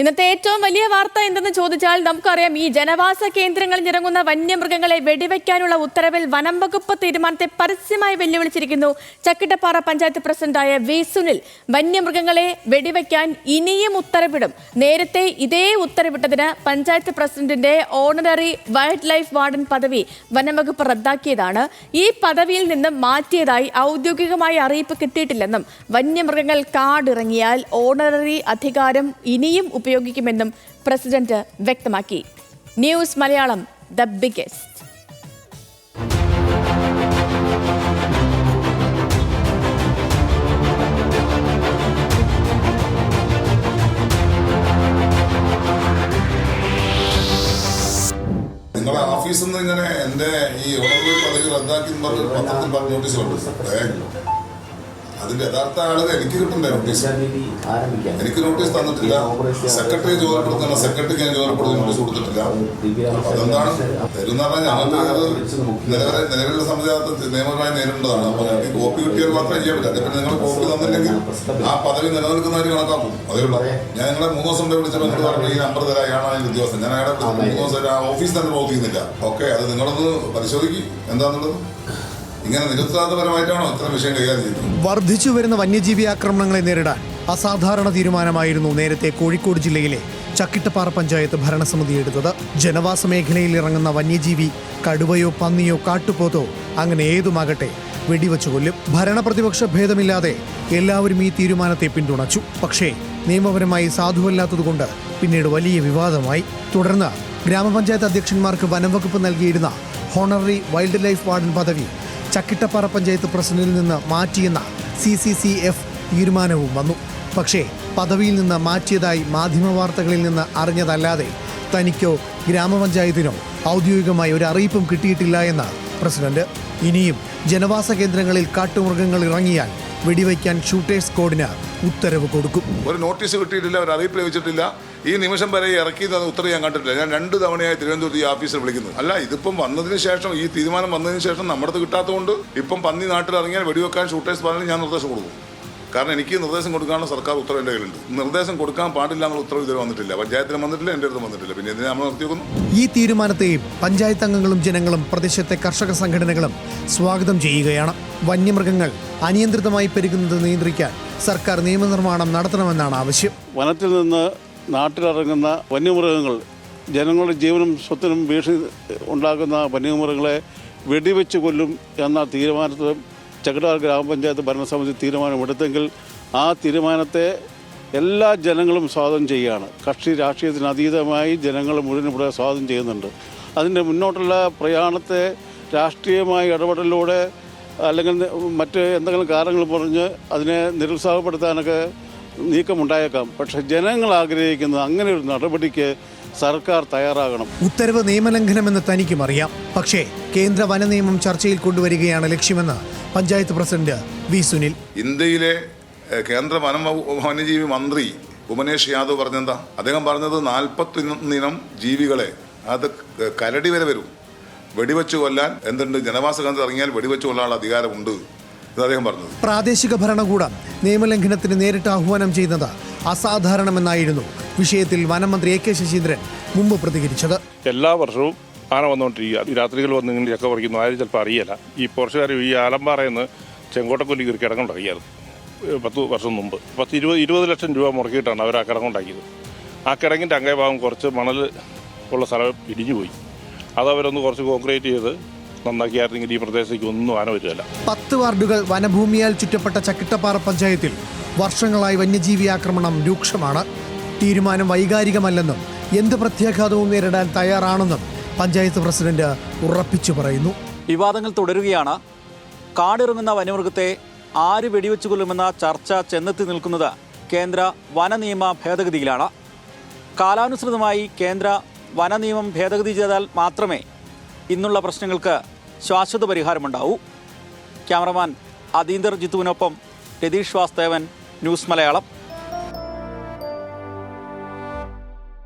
ഇന്നത്തെ ഏറ്റവും വലിയ വാർത്ത എന്തെന്ന് ചോദിച്ചാൽ നമുക്കറിയാം ഈ ജനവാസ കേന്ദ്രങ്ങളിൽ ഇറങ്ങുന്ന വന്യമൃഗങ്ങളെ വെടിവെക്കാനുള്ള ഉത്തരവിൽ വനം വകുപ്പ് തീരുമാനത്തെ പരസ്യമായി വെല്ലുവിളിച്ചിരിക്കുന്നു. ചക്കിട്ടപ്പാറ പഞ്ചായത്ത് പ്രസിഡന്റായ വി സുനിൽ വന്യമൃഗങ്ങളെ വെടിവെക്കാൻ ഇനിയും ഉത്തരവിടും. നേരത്തെ ഇതേ ഉത്തരവിട്ടതിന് പഞ്ചായത്ത് പ്രസിഡന്റിന്റെ ഓണററി വൈൽഡ് ലൈഫ് വാർഡൻ പദവി വനം വകുപ്പ് റദ്ദാക്കിയതാണ്. ഈ പദവിയിൽ നിന്ന് മാറ്റിയതായി ഔദ്യോഗികമായി അറിയിപ്പ് കിട്ടിയിട്ടില്ലെന്നും വന്യമൃഗങ്ങൾ കാടിറങ്ങിയാൽ ഓണററി അധികാരം ഇനിയും ഉപയോഗിക്കുമെന്നും പ്രസിഡന്റ് വ്യക്തമാക്കി. ന്യൂസ് മലയാളം ദ ബിഗസ്റ്റ് നിങ്ങളെ ഓഫീസിൽ നിന്ന് ഇങ്ങനെ എന്റെ ഈ ഉണർവ് പദവി റദ്ദാക്കി പറഞ്ഞ് പത്രത്തിൽ പറഞ്ഞ നോട്ടീസ് ഉണ്ട് ഏ, അതിന്റെ യഥാർത്ഥ ആളുകൾ എനിക്ക് കിട്ടണ്ടേ നോട്ടീസ് എനിക്ക് നോട്ടീസ് തന്നിട്ടില്ല. സെക്രട്ടറി ചുമതലപ്പെടുത്തുന്ന സെക്രട്ടറിക്ക് ഞാൻ ചുമതലപ്പെടുത്തി നോട്ടീസ് കൊടുത്തിട്ടില്ല. അതെന്താണ്? തരുന്ന പറഞ്ഞാൽ ഞങ്ങൾക്ക് അത് നിലവിലെ നിലവിലുള്ള സംവിധാനത്തിൽ നിയമപരമായി നേരിടേണ്ടതാണ്. അപ്പൊ ഞങ്ങൾക്ക് കോപ്പി കിട്ടിയാൽ മാത്രമേ ചെയ്യാൻ പറ്റൂ. അതേപോലെ നിങ്ങൾ കോപ്പി തന്നില്ലെങ്കിൽ ആ പദവി നിലനിൽക്കുന്നതായിട്ട് കണക്കാക്കും. അതേ ഉള്ളൂ. ഞാൻ നിങ്ങളെ മൂന്ന് ദിവസം വിളിച്ചപ്പോൾ നിങ്ങൾ പറഞ്ഞു ഈ നമ്പർ തരാം. അയാളാണ് ഉദ്യോഗസ്ഥൻ. ഞാൻ അയാളെ മൂന്ന് ദിവസം ആ ഓഫീസ് തന്നെ പ്രവർത്തിക്കുന്നില്ല ഓക്കെ അത് നിങ്ങളൊന്ന് പരിശോധിക്കും. എന്താണെന്നുള്ളത് ഇങ്ങനെ വർദ്ധിച്ചു വരുന്ന വന്യജീവി ആക്രമണങ്ങളെ നേരിടാൻ അസാധാരണ തീരുമാനമായിരുന്നു നേരത്തെ കോഴിക്കോട് ജില്ലയിലെ ചക്കിട്ടപ്പാറ പഞ്ചായത്ത് ഭരണസമിതി എടുത്തത്. ജനവാസ മേഖലയിൽ ഇറങ്ങുന്ന വന്യജീവി കടുവയോ പന്നിയോ കാട്ടുപോത്തോ അങ്ങനെ ഏതുമാകട്ടെ വെടിവെച്ചു കൊല്ലും. ഭരണപ്രതിപക്ഷ ഭേദമില്ലാതെ എല്ലാവരും ഈ തീരുമാനത്തെ പിന്തുണച്ചു. പക്ഷേ നിയമപരമായി സാധുവല്ലാത്തതുകൊണ്ട് പിന്നീട് വലിയ വിവാദമായി. തുടർന്ന് ഗ്രാമപഞ്ചായത്ത് അധ്യക്ഷന്മാർക്ക് വനംവകുപ്പ് നൽകിയിരുന്ന ഹോണററി വൈൽഡ് ലൈഫ് വാർഡൻ പദവി ചക്കിട്ടപ്പാറ പഞ്ചായത്ത് പ്രസിഡന്റിൽ നിന്ന് മാറ്റിയെന്ന സി സി സി എഫ് തീരുമാനവും വന്നു. പക്ഷേ പദവിയിൽ നിന്ന് മാറ്റിയതായി മാധ്യമ വാർത്തകളിൽ നിന്ന് അറിഞ്ഞതല്ലാതെ തനിക്കോ ഗ്രാമപഞ്ചായത്തിനോ ഔദ്യോഗികമായി ഒരു അറിയിപ്പും കിട്ടിയിട്ടില്ല എന്ന് പ്രസിഡന്റ്. ഇനിയും ജനവാസ കേന്ദ്രങ്ങളിൽ കാട്ടുമൃഗങ്ങൾ ഇറങ്ങിയാൽ വെടിവയ്ക്കാൻ ഷൂട്ടേഴ്സ് കോഡിന് ഉത്തരവ് കൊടുക്കും. ഒരു നോട്ടീസ് കിട്ടിയിട്ടില്ല ഒരു അറിയിപ്പ് ലഭിച്ചിട്ടില്ല. ഈ നിമിഷം വരെ ഇറക്കി തന്ന ഉത്തരവ് ഞാൻ കണ്ടിട്ടില്ല. ഞാൻ രണ്ട് തവണയായി തിരുവനന്തപുരത്ത് ഈ ഓഫീസിൽ വിളിക്കുന്നു. അല്ല ഇതിപ്പം വന്നതിന് ശേഷം ഈ തീരുമാനം വന്നതിന് ശേഷം നമ്മുടെ കിട്ടാത്തതുകൊണ്ട് ഇപ്പം പന്നി നാട്ടിൽ ഇറങ്ങിയാൽ വെടിവെക്കാൻ ഷൂട്ടേഴ്സ് പറഞ്ഞാൽ ഞാൻ നിർദ്ദേശം കൊടുക്കും. കാരണം എനിക്ക് നിർദ്ദേശം കൊടുക്കാനുള്ള സർക്കാർ ഉത്തരവ് എന്റെ കയ്യിലുണ്ട്. നിർദ്ദേശം കൊടുക്കാൻ പാടില്ല എന്നുള്ള ഉത്തരവ് ഇതുവരെ വന്നിട്ടില്ല. പഞ്ചായത്തിന് വന്നിട്ടില്ല എന്റെ അടുത്ത് വന്നിട്ടില്ല. പിന്നെ എന്തിനാ നമ്മൾ നിർത്തിവെക്കുന്നു ഈ തീരുമാനത്തെയും പഞ്ചായത്ത് അംഗങ്ങളും ജനങ്ങളും പ്രദേശത്തെ കർഷക സംഘടനകളും സ്വാഗതം ചെയ്യുകയാണ്. വന്യമൃഗങ്ങൾ അനിയന്ത്രിതമായി പെരുകുന്നത് നിയന്ത്രിക്കാൻ സർക്കാർ നിയമനിർമ്മാണം നടത്തണമെന്നാണ് ആവശ്യം. വനത്തിൽ നിന്ന് നാട്ടിലിറങ്ങുന്ന വന്യമൃഗങ്ങൾ ജനങ്ങളുടെ ജീവനും സ്വത്തിനും ഭീഷണി ഉണ്ടാക്കുന്ന വന്യമൃഗങ്ങളെ വെടിവെച്ച് കൊല്ലും എന്ന തീരുമാനത്തിൽ ചക്കടാർ ഗ്രാമപഞ്ചായത്ത് ഭരണസമിതി തീരുമാനമെടുത്തെങ്കിൽ ആ തീരുമാനത്തെ എല്ലാ ജനങ്ങളും സ്വാഗതം ചെയ്യുകയാണ്. കക്ഷി രാഷ്ട്രീയത്തിന് അതീതമായി ജനങ്ങൾ മുഴുവൻ ഇവിടെ സ്വാഗതം ചെയ്യുന്നുണ്ട്. അതിന്റെ മുന്നോട്ടുള്ള പ്രയാണത്തെ രാഷ്ട്രീയമായ ഇടപെടലിലൂടെ അല്ലെങ്കിൽ മറ്റ് എന്തെങ്കിലും കാരണങ്ങൾ പറഞ്ഞ് അതിനെ നിരുത്സാഹപ്പെടുത്താനൊക്കെ നീക്കമുണ്ടായേക്കാം. പക്ഷെ ജനങ്ങൾ ആഗ്രഹിക്കുന്നത് അങ്ങനെ ഒരു നടപടിക്ക് സർക്കാർ തയ്യാറാകണം. ഉത്തരവ് നിയമലംഘനമെന്ന് തനിക്കും അറിയാം. പക്ഷേ കേന്ദ്ര വനനിയമം ചർച്ചയിൽ കൊണ്ടുവരികയാണ് ലക്ഷ്യമെന്ന് പഞ്ചായത്ത് പ്രസിഡന്റ് വി സുനിൽ. ഇന്ത്യയിലെ കേന്ദ്ര വനം വന്യജീവി മന്ത്രി ഉപനേഷ് യാദവ് പറഞ്ഞെന്താ? അദ്ദേഹം പറഞ്ഞത് നാൽപ്പത്തി ഇനം ജീവികളെ അത് കരടി വരെ വരും. വെടിവെച്ച് കൊല്ലാൻ എന്തുണ്ട്? ജനവാസ കേന്ദ്രം ഇറങ്ങിയാൽ വെടിവെച്ച് കൊല്ലാനുള്ള അധികാരമുണ്ട് ഇത് അദ്ദേഹം പറഞ്ഞത്. പ്രാദേശിക ഭരണകൂടം നിയമലംഘനത്തിന് നേരിട്ട് ആഹ്വാനം ചെയ്യുന്നത് അസാധാരണമെന്നായിരുന്നു വിഷയത്തിൽ വനമന്ത്രി എ കെ ശശീന്ദ്രൻ മുമ്പ് പ്രതികരിച്ചത്. എല്ലാ വർഷവും ആന വന്നുകൊണ്ടിരിക്കുക ഈ രാത്രികൾ വന്ന് ഇങ്ങനെ ചക്ക പറിക്കുന്നു. ആരും ചിലപ്പോൾ അറിയില്ല ഈ പോർച്ചുകാർ ഈ ആലമ്പാറയിൽ നിന്ന് ചെങ്കോട്ടക്കൊല്ലി കയറി കിടങ്ങുണ്ടാക്കിയായിരുന്നു പത്ത് വർഷം മുമ്പ്. പത്ത് ഇരുപത് ഇരുപത് ലക്ഷം രൂപ മുടക്കിയിട്ടാണ് അവർ ആ കിടങ്ങുണ്ടാക്കിയത് ആ കിടങ്ങിന്റെ അങ്ങേ ഭാഗം കുറച്ച് മണൽ ഉള്ള സ്ഥലം ഇടിഞ്ഞു പോയി. അത് അവരൊന്ന് കുറച്ച് കോൺക്രീറ്റ് ചെയ്ത് നന്നാക്കിയായിരുന്നെങ്കിൽ ഈ പ്രദേശത്തേക്ക് ഒന്നും ആന വരുമല്ല പത്ത് വാർഡുകൾ വനഭൂമിയാൽ ചുറ്റപ്പെട്ട ചക്കിട്ടപ്പാറ പഞ്ചായത്തിൽ വർഷങ്ങളായി വന്യജീവി ആക്രമണം രൂക്ഷമാണ്. തീരുമാനം വൈകാരികമല്ലെന്നും എന്ത് പ്രത്യാഘാതവും നേരിടാൻ തയ്യാറാണെന്നും പഞ്ചായത്ത് പ്രസിഡന്റ് ഉറപ്പിച്ചു പറയുന്നു. വിവാദങ്ങൾ തുടരുകയാണ്. കാടിറങ്ങുന്ന വന്യമൃഗത്തെ ആര് വെടിവെച്ചു കൊല്ലുമെന്ന ചർച്ച ചെന്നെത്തി നിൽക്കുന്നത് കേന്ദ്ര വനനിയമ ഭേദഗതിയിലാണ്. കാലാനുസൃതമായി കേന്ദ്ര വനനിയമം ഭേദഗതി ചെയ്താൽ മാത്രമേ ഇന്നുള്ള പ്രശ്നങ്ങൾക്ക് ശാശ്വത പരിഹാരമുണ്ടാവൂ. ക്യാമറമാൻ അതീന്ദർ ജിത്തുവിനൊപ്പം രതീഷ് വാസ്തേവൻ ന്യൂസ് മലയാളം.